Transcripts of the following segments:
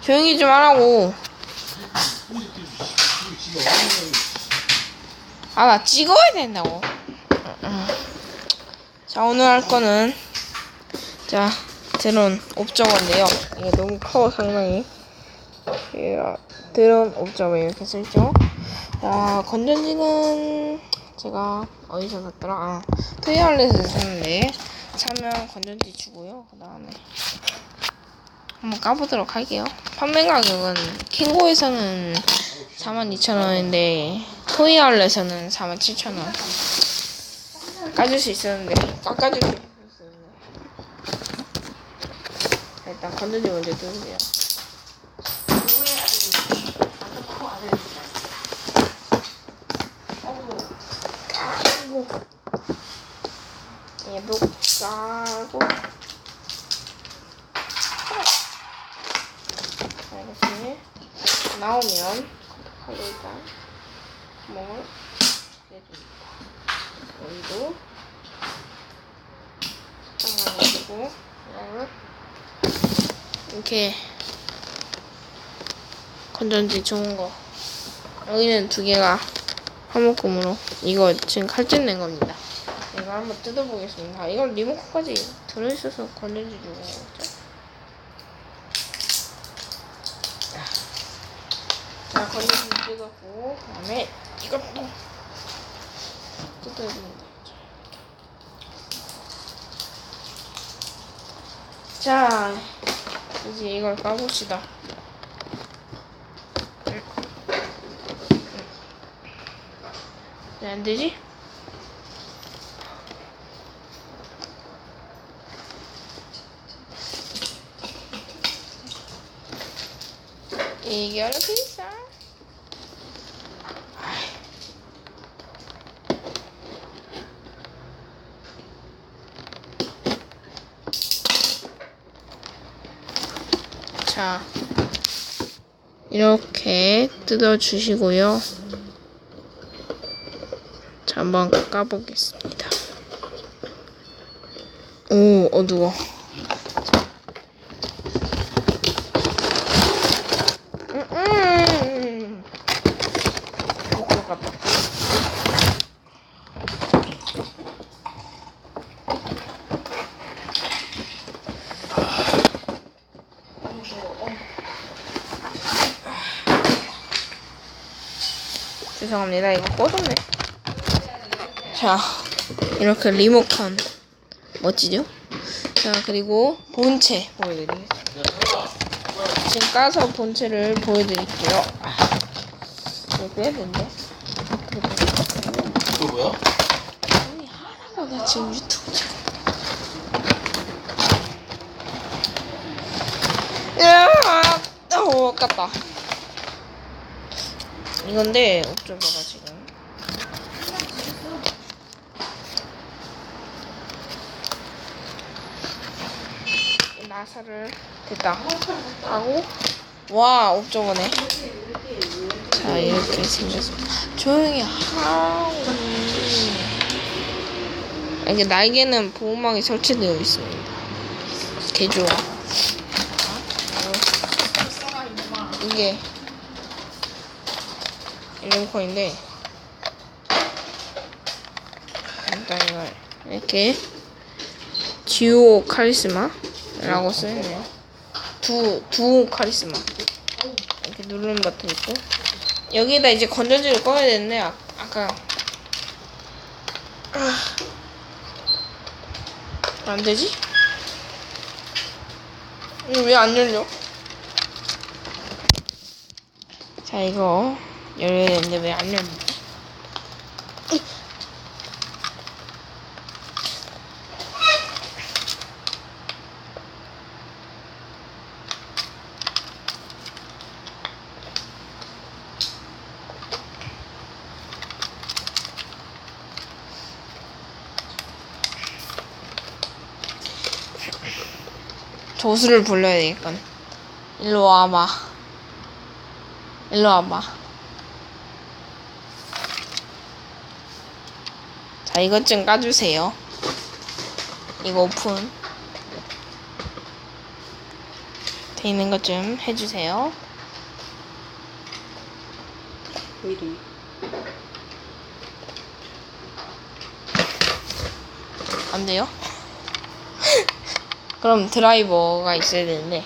조용히 좀 하라고. 아, 나 찍어야 된다고. 자, 오늘 할 거는, 자, 드론 옵저버인데요. 이게 너무 커, 상당히. 얘가 드론 옵저버 이렇게 써있죠. 자, 건전지는 제가 어디서 샀더라? 아, 토이아울렛에서 샀는데, 사면 건전지 주고요. 그 다음에. 한번 까보도록 할게요. 판매 가격은 킹고에서는 42,000원인데 토이아울렛에서는 47,000원. 까줄 수 있었는데 깎아줄 수 있었는데. 자, 일단 건전지 먼저 뜯으세요. 얘도 까고 나오면 칼로 일단 구멍을 내줍니다. 여기도 이거를 이렇게 건전지 좋은 거 여기는 두 개가 화목금으로 이거 지금 칼집 낸 겁니다. 이거 한번 뜯어보겠습니다. 아, 이걸 리모컨까지 들어있어서 건전지 주고 있죠. 자, 건전지 뜯었고, 그 다음에 이것도 뜯어야 됩니다. 자, 이제 이걸 까봅시다. 왜 안 되지? 이게 어렵게 있어. 자, 이렇게 뜯어주시고요. 자, 한번 까보겠습니다. 오, 어두워. 음, 음. 어, 그럴 것 같다. 죄송합니다. 이거 꺼졌네. 자, 이렇게 리모컨 멋지죠? 자, 그리고 본체 보여드리겠습니다. 지금 까서 본체를 보여드릴게요. 아, 이거 빼야 되는데. 이거 뭐야? 아니, 하나가 나 지금 유튜브 찍어. 야, 어, 깠다. 이건데, 옵저버 나사를. 됐다. 하고. 와 옵저버네. 자 이렇게 생겼습니다 조용히 하고 이게 날개는 보호막이 설치되어 있습니다. 개 좋아 이게 리모컨인데 일단 이걸 이렇게 듀오 카리스마 라고 쓰이네요. 두, 두 카리스마. 이렇게 누르는 버튼 있고. 여기다 이제 건전지를 꺼야 되는데, 아, 아까. 아, 안 되지? 이거 왜 안 열려? 자, 이거 열려야 되는데 왜 안 열리 조수를 불러야 되겠군. 일로 와봐. 일로 와봐. 자, 이것 좀 까주세요. 이거 오픈. 돼 있는 것 좀 해주세요. 미리. 안 돼요? 그럼 드라이버가 있어야 되는데.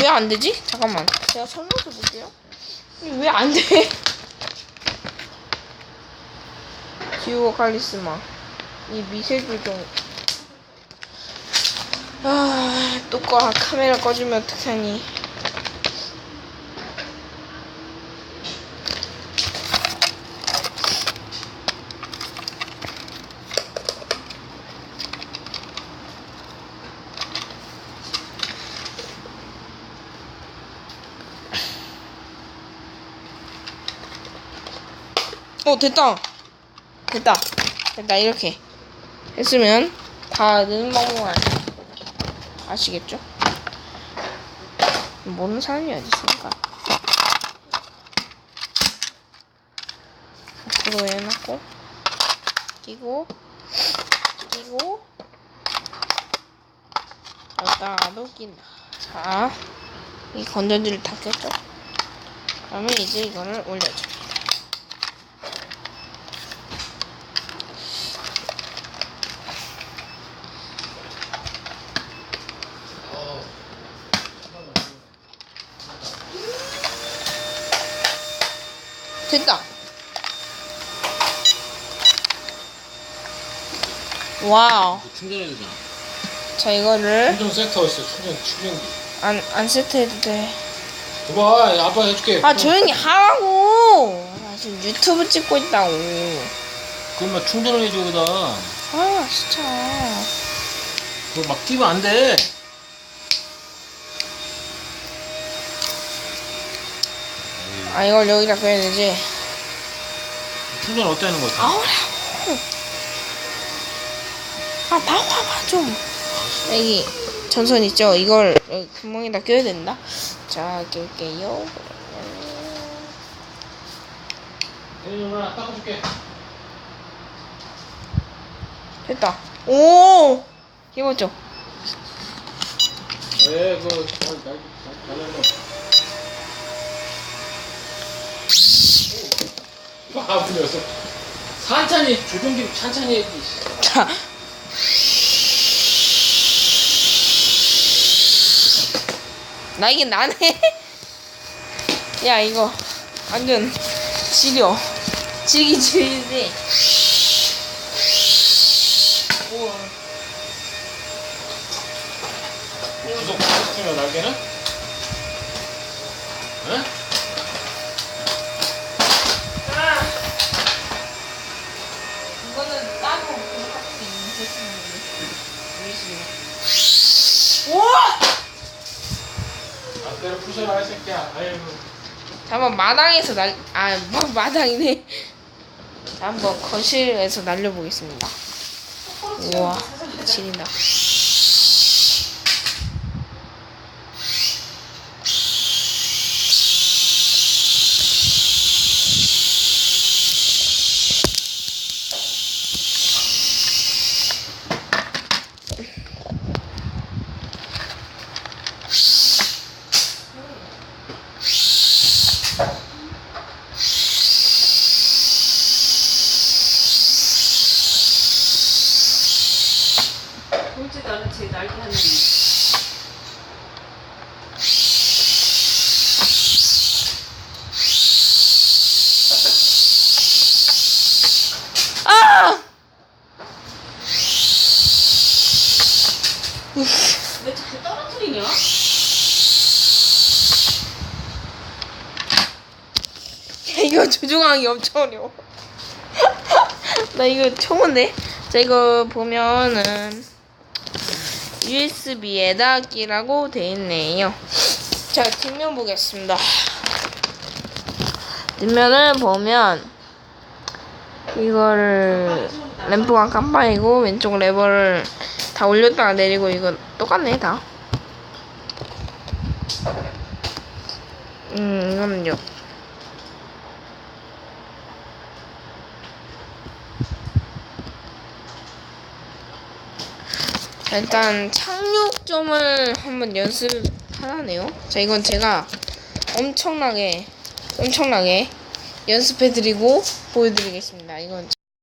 왜 안 되지? 잠깐만. 제가 설명해 볼게요. 왜 안 돼? 지우고 칼리스마. 이 미세 조정 아, 또 꺼, 카메라 꺼주면 어떡하니 어 됐다 됐다 됐다 이렇게 했으면 다 느는 방법을 아- 아시겠죠? 모르는 사람이 어디 있습니까? 앞으로 해놓고 끼고 끼고 여기다가도 낀다 자이 건전지를 다 꼈죠? 그러면 이제 이거를 올려줘 됐다. 와우. 충전해야 되잖아. 자, 이거를 충전 세터 있어. 충전 충전기. 안, 안 세트해도 돼. 봐봐, 아빠 해줄게. 아, 조용히 하라고! 나 지금 유튜브 찍고 있다고. 그러면 충전을 해줘 여기다. 아, 진짜. 그거 막 끼면 안 돼. 아, 이걸 여기다 껴야 되지. 충전 하는 거지? 아우라고. 아, 나와봐, 좀. 여기 전선 있죠? 이걸 여기 구멍에다 껴야 된다. 자, 낄게요. 혜연아, 닦아줄게. 됐다. 오! 이거죠? 왜, 그거, 잘, 잘, 잘라 내. 아, 불렸어. 천천히, 조종기 천천히 해야지. 자. 나 이게 나네? 야, 이거 완전 지려. 지기 지리지. 우와. 구속 시스템이야, 날개는? 아, 때려 부셔라, 이 새끼야. 아이고. 잠깐 마당에서 날, 아, 뭐 마당이네. 자, 한번 거실에서 날려보겠습니다. 우와, 지린다. 나는 제 하는 거. 아! 왜 자꾸 떨어뜨리냐? 이거 조종하기 엄청 어려워. 나 이거 처음인데? 자, 이거 보면은 USB에다 끼라고 돼 있네요. 자, 뒷면 보겠습니다. 뒷면을 보면 이거를 램프가 깜빡이고 왼쪽 레버를 다 올렸다가 내리고 이거 똑같네 다. 음, 이거는요. 자, 일단 착륙점을 한번 연습하라네요. 자, 이건 제가 엄청나게 엄청나게 연습해드리고 보여드리겠습니다. 이건